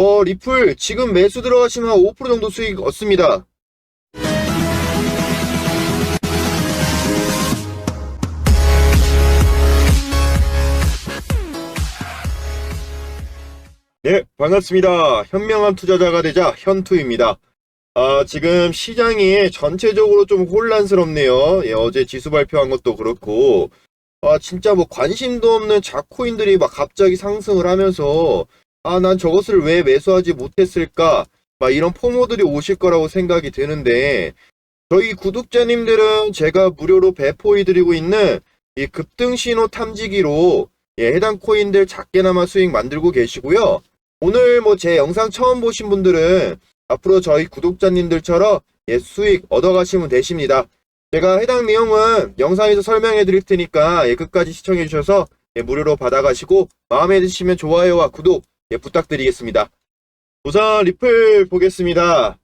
어, 리플 지금 매수 들어가시면 5% 정도 수익 얻습니다. 네, 반갑습니다. 현명한 투자자가 되자 현투입니다. 아, 지금 시장이 전체적으로 좀 혼란스럽네요. 예, 어제 지수 발표한 것도 그렇고, 아, 진짜 뭐 관심도 없는 자코인들이 막 갑자기 상승을 하면서, 아, 난 저것을 왜 매수하지 못했을까? 막 이런 포모들이 오실 거라고 생각이 드는데, 저희 구독자님들은 제가 무료로 배포해드리고 있는 이 급등 신호 탐지기로 예, 해당 코인들 작게나마 수익 만들고 계시고요. 오늘 뭐 제 영상 처음 보신 분들은 앞으로 저희 구독자님들처럼 예, 수익 얻어가시면 되십니다. 제가 해당 내용은 영상에서 설명해 드릴 테니까 예, 끝까지 시청해 주셔서 예, 무료로 받아가시고 마음에 드시면 좋아요와 구독 예, 부탁드리겠습니다. 우선 리플 보겠습니다.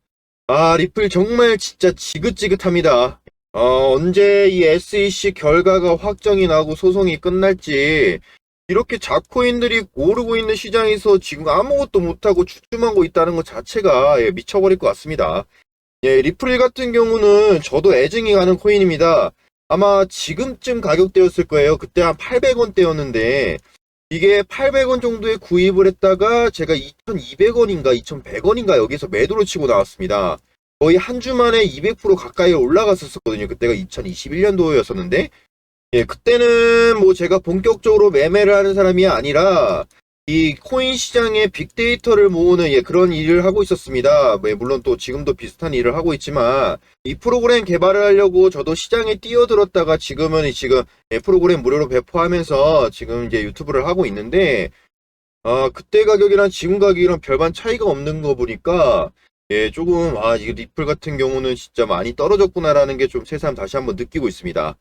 아 리플 정말 진짜 지긋지긋합니다. 어, 언제 이 SEC 결과가 확정이 나고 소송이 끝날지 이렇게 자코인들이 오르고 있는 시장에서 지금 아무것도 못하고 주춤하고 있다는 것 자체가 예, 미쳐버릴 것 같습니다. 예, 리플 같은 경우는 저도 애증이 가는 코인입니다. 아마 지금쯤 가격대였을 거예요. 그때 한 800원대였는데 이게 800원 정도에 구입을 했다가 제가 2200원인가 2100원인가 여기서 매도를 치고 나왔습니다. 거의 한 주 만에 200% 가까이 올라갔었거든요. 그때가 2021년도였었는데 예, 그때는 뭐 제가 본격적으로 매매를 하는 사람이 아니라 이 코인 시장의 빅데이터를 모으는 예, 그런 일을 하고 있었습니다. 뭐, 예, 물론 또 지금도 비슷한 일을 하고 있지만 이 프로그램 개발을 하려고 저도 시장에 뛰어들었다가 지금은 지금 예, 프로그램 무료로 배포하면서 지금 이제 유튜브를 하고 있는데 아, 그때 가격이랑 지금 가격이랑 별반 차이가 없는 거 보니까 예, 조금 아, 이 리플 같은 경우는 진짜 많이 떨어졌구나라는 게 좀 새삼 다시 한번 느끼고 있습니다.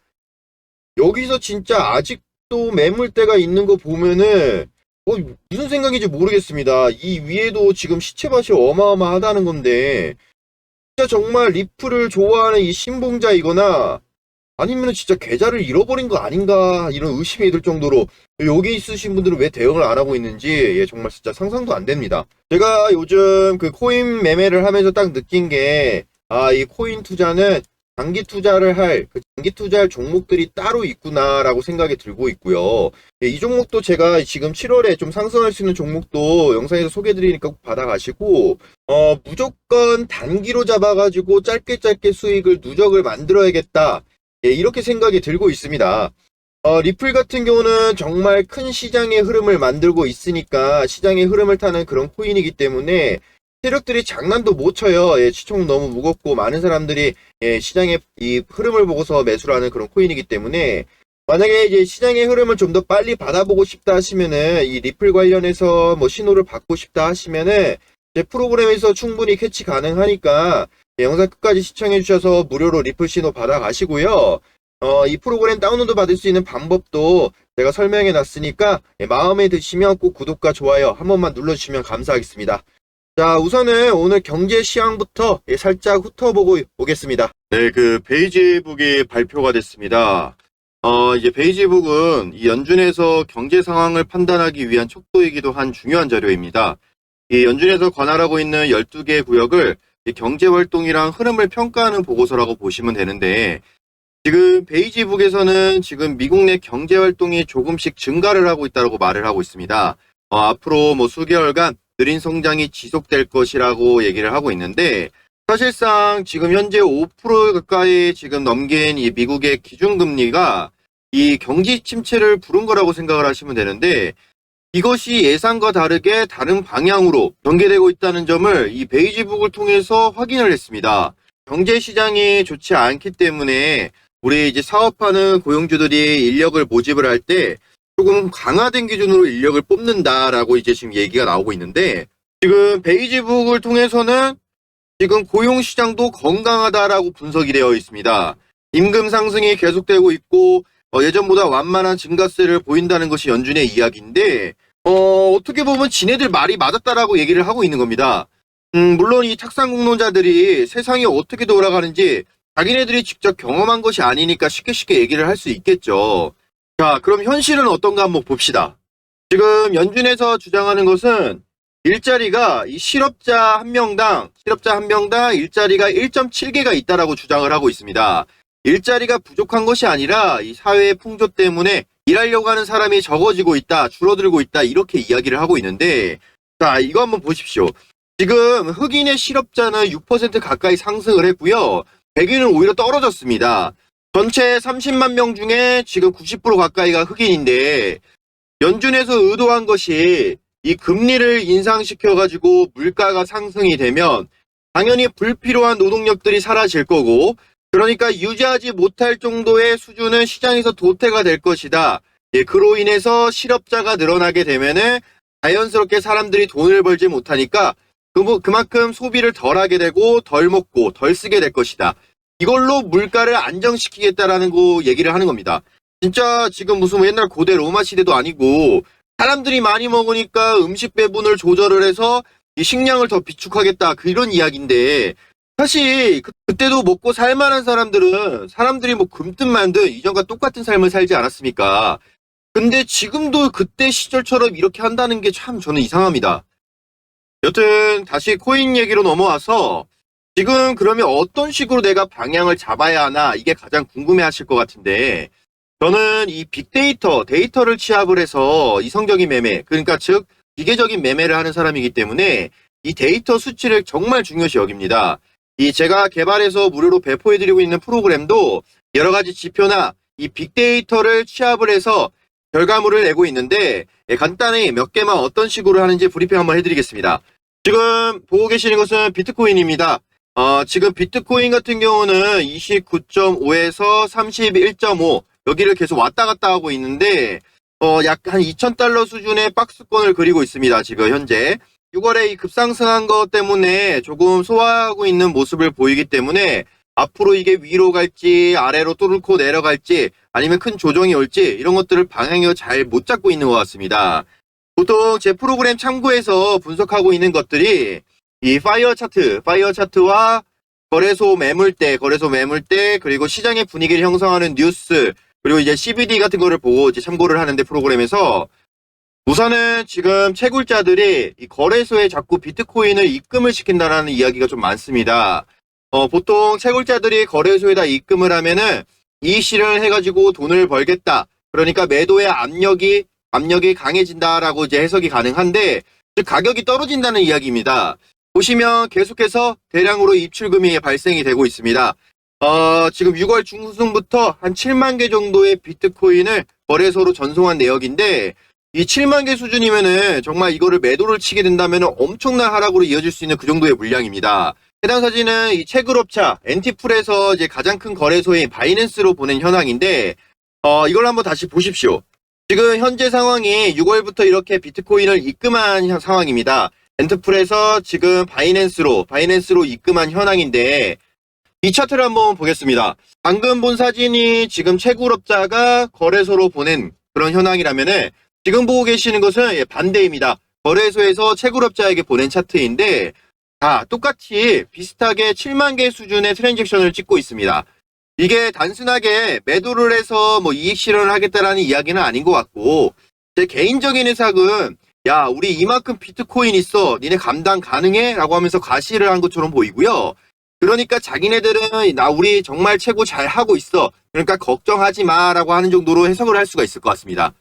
여기서 진짜 아직도 매물대가 있는 거 보면은 어, 무슨 생각인지 모르겠습니다. 이 위에도 지금 시체밭이 어마어마하다는 건데 진짜 정말 리플을 좋아하는 이 신봉자이거나 아니면 진짜 계좌를 잃어버린 거 아닌가 이런 의심이 들 정도로 여기 있으신 분들은 왜 대응을 안 하고 있는지 예, 정말 진짜 상상도 안 됩니다. 제가 요즘 그 코인 매매를 하면서 딱 느낀 게 아, 이 코인 투자는 장기 투자를 할, 그 장기 투자할 종목들이 따로 있구나라고 생각이 들고 있고요. 예, 이 종목도 제가 지금 7월에 좀 상승할 수 있는 종목도 영상에서 소개해드리니까 꼭 받아가시고, 어, 무조건 단기로 잡아가지고 짧게 짧게 수익을 누적을 만들어야겠다. 예, 이렇게 생각이 들고 있습니다. 어, 리플 같은 경우는 정말 큰 시장의 흐름을 만들고 있으니까 시장의 흐름을 타는 그런 코인이기 때문에 세력들이 장난도 못 쳐요. 예, 시총 너무 무겁고 많은 사람들이 예, 시장의 이 흐름을 보고서 매수를 하는 그런 코인이기 때문에 만약에 이제 시장의 흐름을 좀 더 빨리 받아보고 싶다 하시면은 이 리플 관련해서 뭐 신호를 받고 싶다 하시면은 제 프로그램에서 충분히 캐치 가능하니까 예, 영상 끝까지 시청해 주셔서 무료로 리플 신호 받아 가시고요. 어, 이 프로그램 다운로드 받을 수 있는 방법도 제가 설명해 놨으니까 예, 마음에 드시면 꼭 구독과 좋아요 한 번만 눌러주시면 감사하겠습니다. 자, 우선은 오늘 경제 시황부터 예, 살짝 훑어보고 오겠습니다. 네, 그 베이지북이 발표가 됐습니다. 어, 이제 베이지북은 이 연준에서 경제 상황을 판단하기 위한 촉도이기도 한 중요한 자료입니다. 이 연준에서 관할하고 있는 12개 구역을 이 경제 활동이랑 흐름을 평가하는 보고서라고 보시면 되는데 지금 베이지북에서는 지금 미국 내 경제 활동이 조금씩 증가를 하고 있다고 말을 하고 있습니다. 어, 앞으로 뭐 수개월간 느린 성장이 지속될 것이라고 얘기를 하고 있는데 사실상 지금 현재 5% 가까이 지금 넘긴 이 미국의 기준금리가 이 경기 침체를 부른 거라고 생각을 하시면 되는데 이것이 예상과 다르게 다른 방향으로 전개되고 있다는 점을 이 베이지북을 통해서 확인을 했습니다. 경제 시장이 좋지 않기 때문에 우리 이제 사업하는 고용주들이 인력을 모집을 할때 조금 강화된 기준으로 인력을 뽑는다라고 이제 지금 얘기가 나오고 있는데 지금 베이지북을 통해서는 지금 고용 시장도 건강하다라고 분석이 되어 있습니다. 임금 상승이 계속되고 있고 어, 예전보다 완만한 증가세를 보인다는 것이 연준의 이야기인데 어, 어떻게 보면 지네들 말이 맞았다라고 얘기를 하고 있는 겁니다. 음, 물론 이 착상 공론자들이 세상이 어떻게 돌아가는지 자기네들이 직접 경험한 것이 아니니까 쉽게 쉽게 얘기를 할 수 있겠죠. 자, 그럼 현실은 어떤가 한번 봅시다. 지금 연준에서 주장하는 것은 일자리가 이 실업자 한 명당 실업자 한 명당 일자리가 1.7개가 있다라고 주장을 하고 있습니다. 일자리가 부족한 것이 아니라 이 사회의 풍조 때문에 일하려고 하는 사람이 적어지고 있다, 줄어들고 있다 이렇게 이야기를 하고 있는데 자 이거 한번 보십시오. 지금 흑인의 실업자는 6% 가까이 상승을 했고요. 백인은 오히려 떨어졌습니다. 전체 30만 명 중에 지금 90% 가까이가 흑인인데 연준에서 의도한 것이 이 금리를 인상시켜 가지고 물가가 상승이 되면 당연히 불필요한 노동력들이 사라질 거고 그러니까 유지하지 못할 정도의 수준은 시장에서 도태가 될 것이다. 예, 그로 인해서 실업자가 늘어나게 되면은 자연스럽게 사람들이 돈을 벌지 못하니까 그, 그만큼 소비를 덜 하게 되고 덜 먹고 덜 쓰게 될 것이다. 이걸로 물가를 안정시키겠다라는 거 얘기를 하는 겁니다. 진짜 지금 무슨 뭐 옛날 고대 로마 시대도 아니고 사람들이 많이 먹으니까 음식 배분을 조절을 해서 이 식량을 더 비축하겠다 그런 이야기인데 사실 그, 그때도 먹고 살만한 사람들은 사람들이 뭐 굶든 만든 이전과 똑같은 삶을 살지 않았습니까? 근데 지금도 그때 시절처럼 이렇게 한다는 게 참 저는 이상합니다. 여튼 다시 코인 얘기로 넘어와서 지금 그러면 어떤 식으로 내가 방향을 잡아야 하나 이게 가장 궁금해 하실 것 같은데 저는 이 빅데이터, 데이터를 취합을 해서 이성적인 매매, 그러니까 즉 기계적인 매매를 하는 사람이기 때문에 이 데이터 수치를 정말 중요시 여깁니다. 이 제가 개발해서 무료로 배포해드리고 있는 프로그램도 여러 가지 지표나 이 빅데이터를 취합을 해서 결과물을 내고 있는데 예, 간단히 몇 개만 어떤 식으로 하는지 브리핑 한번 해드리겠습니다. 지금 보고 계시는 것은 비트코인입니다. 어, 지금 비트코인 같은 경우는 29.5에서 31.5 여기를 계속 왔다 갔다 하고 있는데 어, 약 한 2,000달러 수준의 박스권을 그리고 있습니다. 지금 현재 6월에 이 급상승한 것 때문에 조금 소화하고 있는 모습을 보이기 때문에 앞으로 이게 위로 갈지 아래로 뚫고 내려갈지 아니면 큰 조정이 올지 이런 것들을 방향을 잘 못 잡고 있는 것 같습니다. 보통 제 프로그램 참고해서 분석하고 있는 것들이 이 파이어 차트, 파이어 차트와 거래소 매물대, 거래소 매물대, 그리고 시장의 분위기를 형성하는 뉴스, 그리고 이제 CBD 같은 거를 보고 이제 참고를 하는데 프로그램에서 우선은 지금 채굴자들이 이 거래소에 자꾸 비트코인을 입금을 시킨다라는 이야기가 좀 많습니다. 어, 보통 채굴자들이 거래소에다 입금을 하면은 이 실현을 해가지고 돈을 벌겠다. 그러니까 매도의 압력이 압력이 강해진다라고 이제 해석이 가능한데 즉 가격이 떨어진다는 이야기입니다. 보시면 계속해서 대량으로 입출금이 발생이 되고 있습니다. 어, 지금 6월 중순부터 한 7만 개 정도의 비트코인을 거래소로 전송한 내역인데 이 7만 개 수준이면은 정말 이거를 매도를 치게 된다면 엄청난 하락으로 이어질 수 있는 그 정도의 물량입니다. 해당 사진은 이 채굴업차 엔티풀에서 이제 가장 큰 거래소인 바이낸스로 보낸 현황인데 어, 이걸 한번 다시 보십시오. 지금 현재 상황이 6월부터 이렇게 비트코인을 입금한 상황입니다. 엔트풀에서 지금 바이낸스로 바이낸스로 입금한 현황인데 이 차트를 한번 보겠습니다. 방금 본 사진이 지금 채굴업자가 거래소로 보낸 그런 현황이라면은 지금 보고 계시는 것은 예, 반대입니다. 거래소에서 채굴업자에게 보낸 차트인데 다 똑같이 비슷하게 7만 개 수준의 트랜잭션을 찍고 있습니다. 이게 단순하게 매도를 해서 뭐 이익 실현을 하겠다라는 이야기는 아닌 것 같고 제 개인적인 해석은 야 우리 이만큼 비트코인 있어 니네 감당 가능해? 라고 하면서 과시를 한 것처럼 보이고요. 그러니까 자기네들은 나 우리 정말 최고 잘 하고 있어. 그러니까 걱정하지 마라고 하는 정도로 해석을 할 수가 있을 것 같습니다.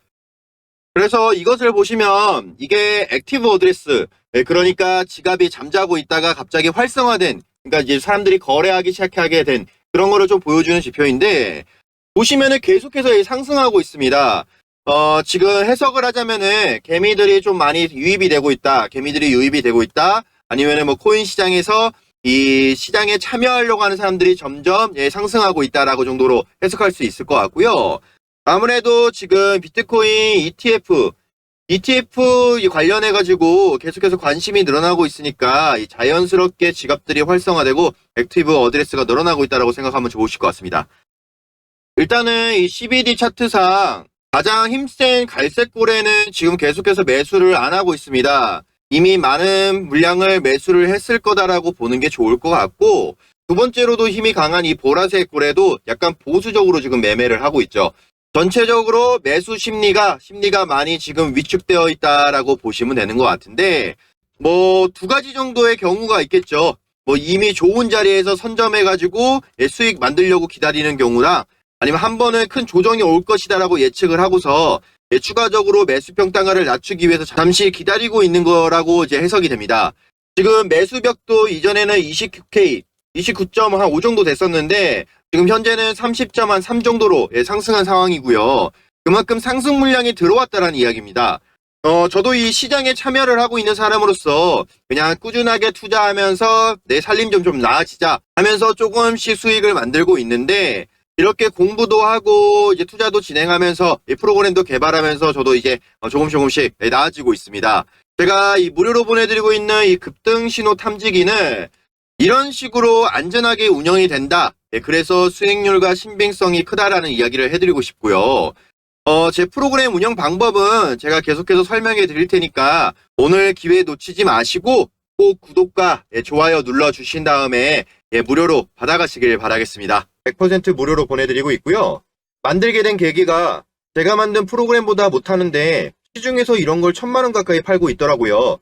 그래서 이것을 보시면 이게 액티브 어드레스 예, 그러니까 지갑이 잠자고 있다가 갑자기 활성화된 그러니까 이제 사람들이 거래하기 시작하게 된 그런 거를 좀 보여주는 지표인데 보시면은 계속해서 상승하고 있습니다. 어, 지금 해석을 하자면은 개미들이 좀 많이 유입이 되고 있다. 개미들이 유입이 되고 있다. 아니면은 뭐 코인 시장에서 이 시장에 참여하려고 하는 사람들이 점점 예, 상승하고 있다라고 정도로 해석할 수 있을 것 같고요. 아무래도 지금 비트코인 ETF, ETF 관련해 가지고 계속해서 관심이 늘어나고 있으니까 자연스럽게 지갑들이 활성화되고 액티브 어드레스가 늘어나고 있다라고 생각하면 좋으실 것 같습니다. 일단은 이 CBD 차트상 가장 힘센 갈색 고래는 지금 계속해서 매수를 안 하고 있습니다. 이미 많은 물량을 매수를 했을 거다라고 보는 게 좋을 것 같고 두 번째로도 힘이 강한 이 보라색 고래도 약간 보수적으로 지금 매매를 하고 있죠. 전체적으로 매수 심리가 심리가 많이 지금 위축되어 있다라고 보시면 되는 것 같은데 뭐 두 가지 정도의 경우가 있겠죠. 뭐 이미 좋은 자리에서 선점해가지고 예, 수익 만들려고 기다리는 경우나 아니면 한 번은 큰 조정이 올 것이다라고 예측을 하고서 예, 추가적으로 매수 평 단가를 낮추기 위해서 잠시 기다리고 있는 거라고 이제 해석이 됩니다. 지금 매수벽도 이전에는 29K, 29.5 정도 됐었는데 지금 현재는 30.3 정도로 예, 상승한 상황이고요. 그만큼 상승 물량이 들어왔다라는 이야기입니다. 어, 저도 이 시장에 참여를 하고 있는 사람으로서 그냥 꾸준하게 투자하면서 내 살림 좀 좀 나아지자 하면서 조금씩 수익을 만들고 있는데 이렇게 공부도 하고 이제 투자도 진행하면서 이 프로그램도 개발하면서 저도 이제 어, 조금씩 조금씩 네, 나아지고 있습니다. 제가 이 무료로 보내드리고 있는 이 급등 신호 탐지기는 이런 식으로 안전하게 운영이 된다. 예, 그래서 수익률과 신빙성이 크다라는 이야기를 해드리고 싶고요. 어, 제 프로그램 운영 방법은 제가 계속해서 설명해 드릴 테니까 오늘 기회 놓치지 마시고 꼭 구독과 예, 좋아요 눌러 주신 다음에 예, 무료로 받아가시길 바라겠습니다. 100% 무료로 보내드리고 있고요. 만들게 된 계기가 제가 만든 프로그램보다 못하는데 시중에서 이런 걸 천만 원 가까이 팔고 있더라고요.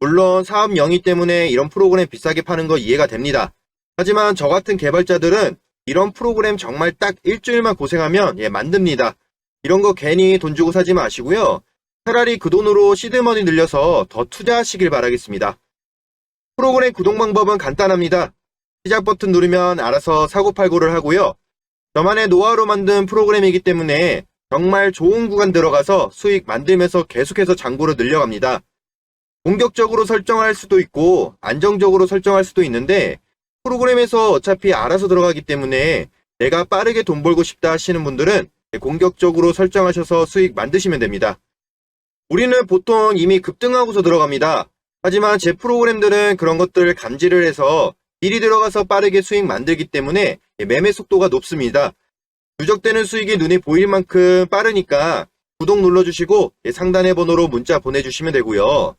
물론 사업 영위 때문에 이런 프로그램 비싸게 파는 거 이해가 됩니다. 하지만 저 같은 개발자들은 이런 프로그램 정말 딱 일주일만 고생하면 예, 만듭니다. 이런 거 괜히 돈 주고 사지 마시고요. 차라리 그 돈으로 시드머니 늘려서 더 투자하시길 바라겠습니다. 프로그램 구독 방법은 간단합니다. 시작 버튼 누르면 알아서 사고팔고를 하고요. 저만의 노하우로 만든 프로그램이기 때문에 정말 좋은 구간 들어가서 수익 만들면서 계속해서 장고를 늘려갑니다. 공격적으로 설정할 수도 있고 안정적으로 설정할 수도 있는데 프로그램에서 어차피 알아서 들어가기 때문에 내가 빠르게 돈 벌고 싶다 하시는 분들은 공격적으로 설정하셔서 수익 만드시면 됩니다. 우리는 보통 이미 급등하고서 들어갑니다. 하지만 제 프로그램들은 그런 것들을 감지를 해서 미리 들어가서 빠르게 수익 만들기 때문에 매매 속도가 높습니다. 누적되는 수익이 눈에 보일 만큼 빠르니까 구독 눌러주시고 상단의 번호로 문자 보내주시면 되고요.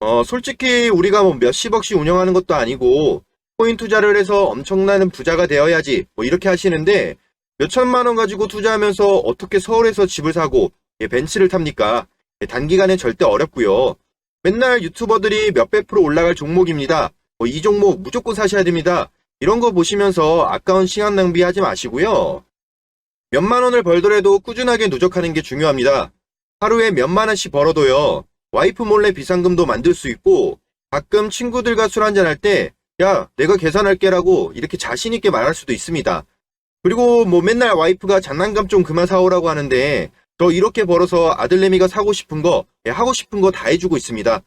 어, 솔직히 우리가 뭐 몇십억씩 운영하는 것도 아니고 코인 투자를 해서 엄청나는 부자가 되어야지 뭐 이렇게 하시는데 몇천만 원 가지고 투자하면서 어떻게 서울에서 집을 사고 예, 벤츠를 탑니까? 예, 단기간에 절대 어렵고요. 맨날 유튜버들이 몇백 프로 올라갈 종목입니다. 뭐이 종목 무조건 사셔야 됩니다. 이런 거 보시면서 아까운 시간 낭비하지 마시고요. 몇만 원을 벌더라도 꾸준하게 누적하는 게 중요합니다. 하루에 몇만 원씩 벌어도요. 와이프 몰래 비상금도 만들 수 있고 가끔 친구들과 술 한잔 할 때 야, 내가 계산할게 라고 이렇게 자신있게 말할 수도 있습니다. 그리고 뭐 맨날 와이프가 장난감 좀 그만 사오라고 하는데 저 이렇게 벌어서 아들내미가 사고 싶은 거, 예, 하고 싶은 거 다 해주고 있습니다.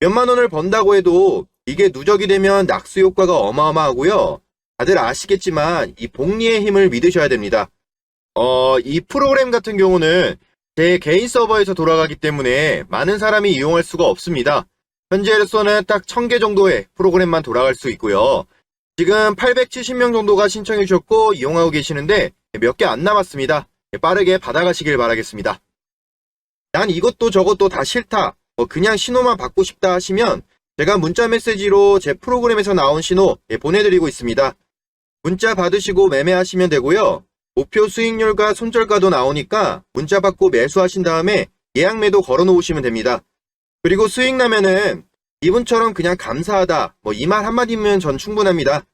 몇만 원을 번다고 해도 이게 누적이 되면 낙수 효과가 어마어마하고요. 다들 아시겠지만 이 복리의 힘을 믿으셔야 됩니다. 어, 이 프로그램 같은 경우는 제 개인 서버에서 돌아가기 때문에 많은 사람이 이용할 수가 없습니다. 현재로서는 딱 1000개 정도의 프로그램만 돌아갈 수 있고요. 지금 870명 정도가 신청해 주셨고 이용하고 계시는데 몇 개 안 남았습니다. 빠르게 받아가시길 바라겠습니다. 난 이것도 저것도 다 싫다. 뭐 그냥 신호만 받고 싶다 하시면 제가 문자 메시지로 제 프로그램에서 나온 신호 예, 보내드리고 있습니다. 문자 받으시고 매매하시면 되고요. 목표 수익률과 손절가도 나오니까 문자 받고 매수하신 다음에 예약 매도 걸어 놓으시면 됩니다. 그리고 수익 나면은 이분처럼 그냥 감사하다 뭐 이 말 한마디면 전 충분합니다.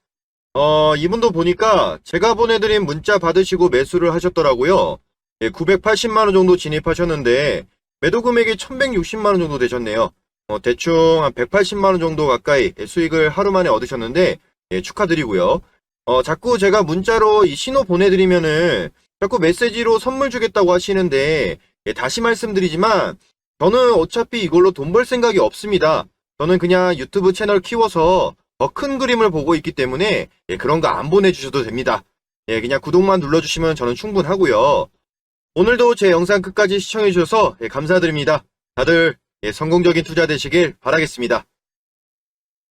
어 이분도 보니까 제가 보내드린 문자 받으시고 매수를 하셨더라고요. 예, 980만원 정도 진입하셨는데 매도 금액이 1160만원 정도 되셨네요. 어, 대충 한 180만 원 정도 가까이 수익을 하루 만에 얻으셨는데 예, 축하드리고요. 어, 자꾸 제가 문자로 이 신호 보내드리면은 자꾸 메시지로 선물 주겠다고 하시는데 예, 다시 말씀드리지만 저는 어차피 이걸로 돈 벌 생각이 없습니다. 저는 그냥 유튜브 채널 키워서 더 큰 그림을 보고 있기 때문에 예, 그런 거 안 보내주셔도 됩니다. 예, 그냥 구독만 눌러주시면 저는 충분하고요. 오늘도 제 영상 끝까지 시청해주셔서 예, 감사드립니다. 다들 예, 성공적인 투자 되시길 바라겠습니다.